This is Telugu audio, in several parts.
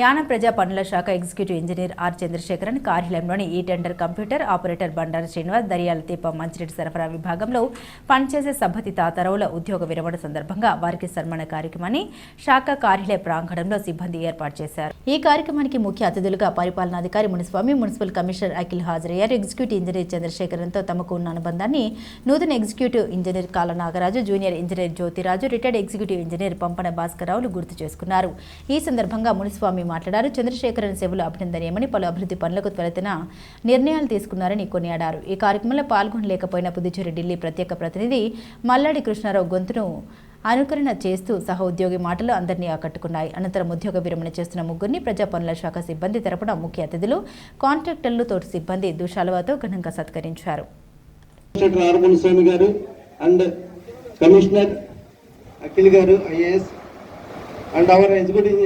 యాన ప్రజా పనుల శాఖ ఎగ్జిక్యూటివ్ ఇంజనీర్ ఆర్ చంద్రశేఖరన్ కార్యాలయంలోని ఈ tender computer operator Bandaru Srinivas Daryala తీప Manchireddy సరఫరా విభాగంలో పనిచేసే సబ్బతి తాతారావుల ఉద్యోగ విరమణ సందర్భంగా వారికి సన్మాన కార్యక్రమాన్ని శాఖ కార్యాలయ ప్రాంగణంలో సిబ్బంది ఏర్పాటు చేశారు. ఈ కార్యక్రమానికి ముఖ్య అతిథులుగా పరిపాలనాధికారి మునిస్వామి మున్సిపల్ కమిషనర్ అఖిల్ హాజరయ్యారు. ఎగ్జిక్యూటివ్ ఇంజనీర్ చంద్రశేఖరన్తో తమకు ఉన్న అనుబంధాన్ని నూతన executive engineer Kala Nagaraju junior engineer Jyothiraju retired executive engineer Pampana భాస్కరరావులు గుర్తు చేసుకున్నారు. ఈ సందర్భంగా మునిస్వామి మాట్లాడారు. చంద్రశేఖరన్ సేవలు అభినందనీయమని పలు అభివృద్ధి పనులకు త్వరితన నిర్ణయాలు తీసుకున్నారని కొనియాడారు. ఈ కార్యక్రమంలో పాల్గొనలేకపోయిన పుదుచ్చేరి ఢిల్లీ ప్రత్యేక ప్రతినిధి మల్లాడి కృష్ణారావు గొంతును అనుకరణ చేస్తూ సహోద్యోగి మాటలు అందరినీ ఆకట్టుకున్నాయి. అనంతరం ఉద్యోగ విరమణ చేస్తున్న ముగ్గురిని ప్రజా పనుల శాఖ సిబ్బంది తరపున ముఖ్య అతిథులు కాంట్రాక్టర్లు తోటి సిబ్బంది దుశాలువాతో ఘనంగా సత్కరించారు. అండ్ కమిషనర్ అఖిల్ గారు ఐఏఎస్ అండ్ అవర్ ఎగ్జిక్యూటివ్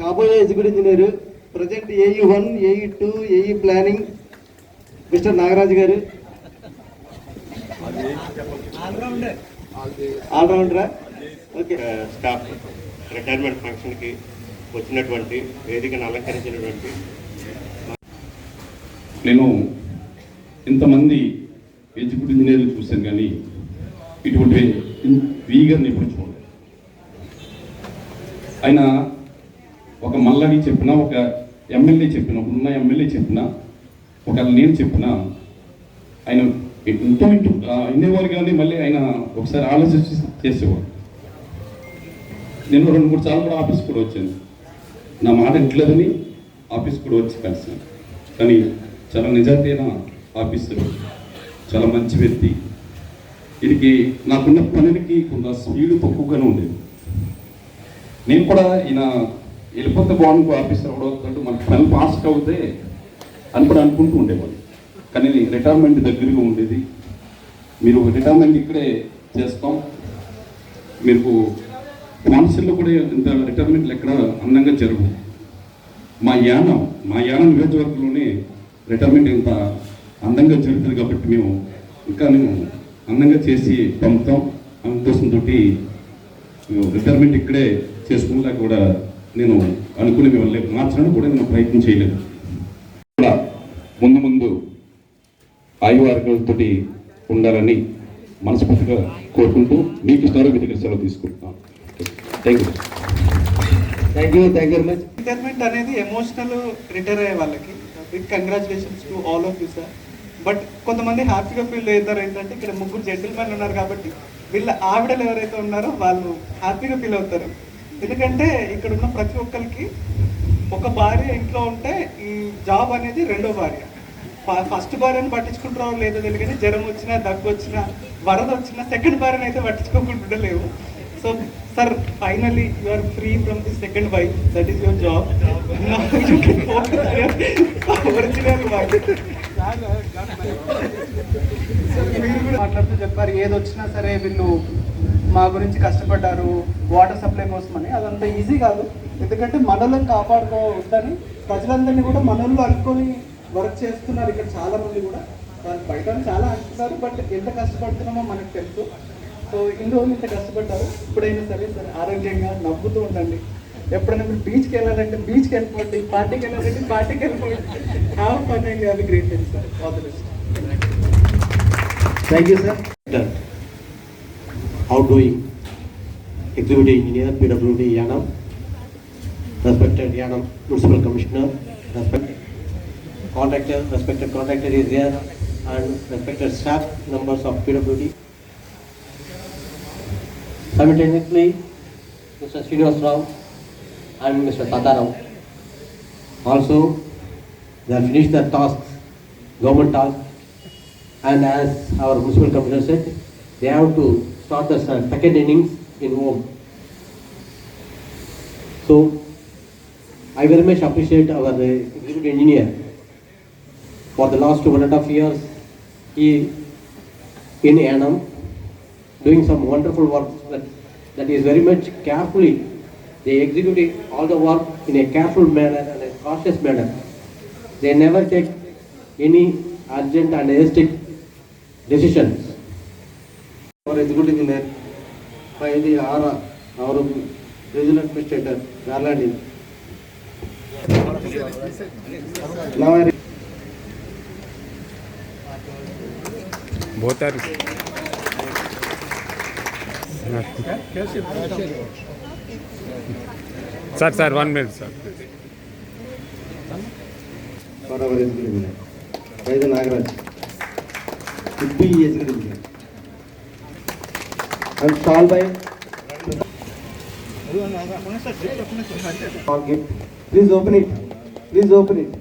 కాబోయే executive engineer present AE one AE two AE planning mister Nagaraju గారు. ఆల్రౌండరా ఓకే స్టాఫ్ రిటైర్మెంట్ ఫంక్షన్కి వచ్చినటువంటి వేదికను అలంకరించినటువంటి నేను ఇంతమంది ఎగ్జిక్యూటివ్ ఇంజనీర్లు చూశాను కానీ ఇటువంటి వీగర్ని ఎప్పుడు చూడలేదు. ఆయన ఒక మల్లవి చెప్పిన ఒక ఎమ్మెల్యే చెప్పిన ఉన్న ఎమ్మెల్యే చెప్పిన ఒకవేళ నేను చెప్పిన ఆయన ఎంతో ఇంటూ వినేవారు కానీ మళ్ళీ ఆయన ఒకసారి ఆలోచించి చేసేవాడు నేను రెండు మూడు సార్లు కూడా ఆఫీస్ కూడా వచ్చాను. నా మాట ఇంట్లేదని ఆఫీస్ కూడా వచ్చి కలిసాను కానీ చాలా నిజాయితీన అయిన ఆఫీసర్ చాలా మంచి వ్యక్తి. వీరికి నాకున్న పనికి కొంత స్పీడ్ తక్కువగానే ఉండేది. నేను కూడా ఈయన వెళ్ళిపోతే బాగుంది ఆఫీసర్ కూడా మన పని పాస్ అవుతే అని కూడా అనుకుంటూ ఉండేవాళ్ళు. కానీ రిటైర్మెంట్ దగ్గరగా ఉండేది. మీరు రిటైర్మెంట్ ఇక్కడే చేస్తాం. మీకు కౌన్సిల్లో కూడా ఇంత రిటైర్మెంట్లు ఎక్కడ అందంగా జరుగు మా యానం మా యానం నియోజకవర్గంలోనే రిటైర్మెంట్ ఇంత అందంగా జరుగుతుంది కాబట్టి మేము ఇంకా మేము అందంగా చేసి పంపుతాం. అందుకోసం తోటి రిటైర్మెంట్ ఇక్కడే చేసుకునేలా కూడా నేను అనుకుని మేము వెళ్ళలేదు మార్చడానికి కూడా నేను ప్రయత్నం చేయలేదు. ముందు ముందు ఆయువారోగ్యాలతో ఉండాలని మనస్ఫూర్తిగా కోరుకుంటూ మీకు ఇస్తారో మీ దగ్గర సెలవు తీసుకుంటున్నాను thank you thank you thank you very much retirement అనేది ఎమోషనల్ రిటైర్ అయ్యే వాళ్ళకి. Big congratulations to all of you sir but కొంతమంది హ్యాపీగా ఫీల్ అవుతారు ఏంటంటే ఇక్కడ ముగ్గురు జెంటిల్మెన్ ఉన్నారు కాబట్టి వీళ్ళ ఆవిడలు ఎవరైతే ఉన్నారో వాళ్ళు హ్యాపీగా ఫీల్ అవుతారు. ఎందుకంటే ఇక్కడ ఉన్న ప్రతి ఒక్కరికి ఒక భార్య ఇంట్లో ఉంటే ఈ జాబ్ అనేది రెండో భార్య. ఫస్ట్ భార్యను పట్టించుకుంటారో లేదో తెలియదు జ్వరం వచ్చినా దగ్గు వచ్చినా వరద వచ్చినా సెకండ్ భార్యను అయితే పట్టించుకోకుండా లేవు. So sir finally you are free from the second wife that is your job original wife మీరు కూడా మాట్లాడుతూ చెప్పారు ఏది వచ్చినా సరే వీళ్ళు మా గురించి కష్టపడ్డారు వాటర్ సప్లై కోసమని. అదంత ఈజీ కాదు. ఎందుకంటే మనలను కాపాడుకోవద్దని ప్రజలందరినీ కూడా మనల్లో అనుకొని వర్క్ చేస్తున్నారు ఇక్కడ చాలా మంది కూడా. వాళ్ళు బయట చాలా అంటున్నారు బట్ ఎంత కష్టపడుతున్నామో మనకు తెలుసు. సో ఇన్ని రోజులు ఇంత కష్టపడ్డారు. ఇప్పుడైనా సరే సరే ఆరోగ్యంగా నవ్వుతూ ఉండండి. ఎప్పుడైనా మీరు బీచ్కి వెళ్ళాలంటే బీచ్కి వెళ్ళిపోండి పార్టీకి వెళ్ళాలంటే పార్టీకి వెళ్ళిపోండి. Have fun and have great sir all the best thank you sir outgoing executive engineer PWD Yanam, respected Yanam Municipal Commissioner, respected contractor, respected contractor is there, and respected staff members of PWD. Simultaneously, Mr. Srinivas Rao and Mr. Tata Rao. Also, they have finished their tasks, government tasks, and as our municipal commissioner said, they have to start the se- second innings in home. So, I very much appreciate our uh, executive engineer for the last one and a half years. He in Annam doing some wonderful work that, that is very much carefully. They execute all the work in a careful manner and a cautious manner. They never take any urgent and hasty decisions. our executive engineer, by the ARA, our regional administrator, Garland. Now I बहुत यार sir sir one minute sir for our executive engineer. Vaidya And shall by. Please open it. Please open it.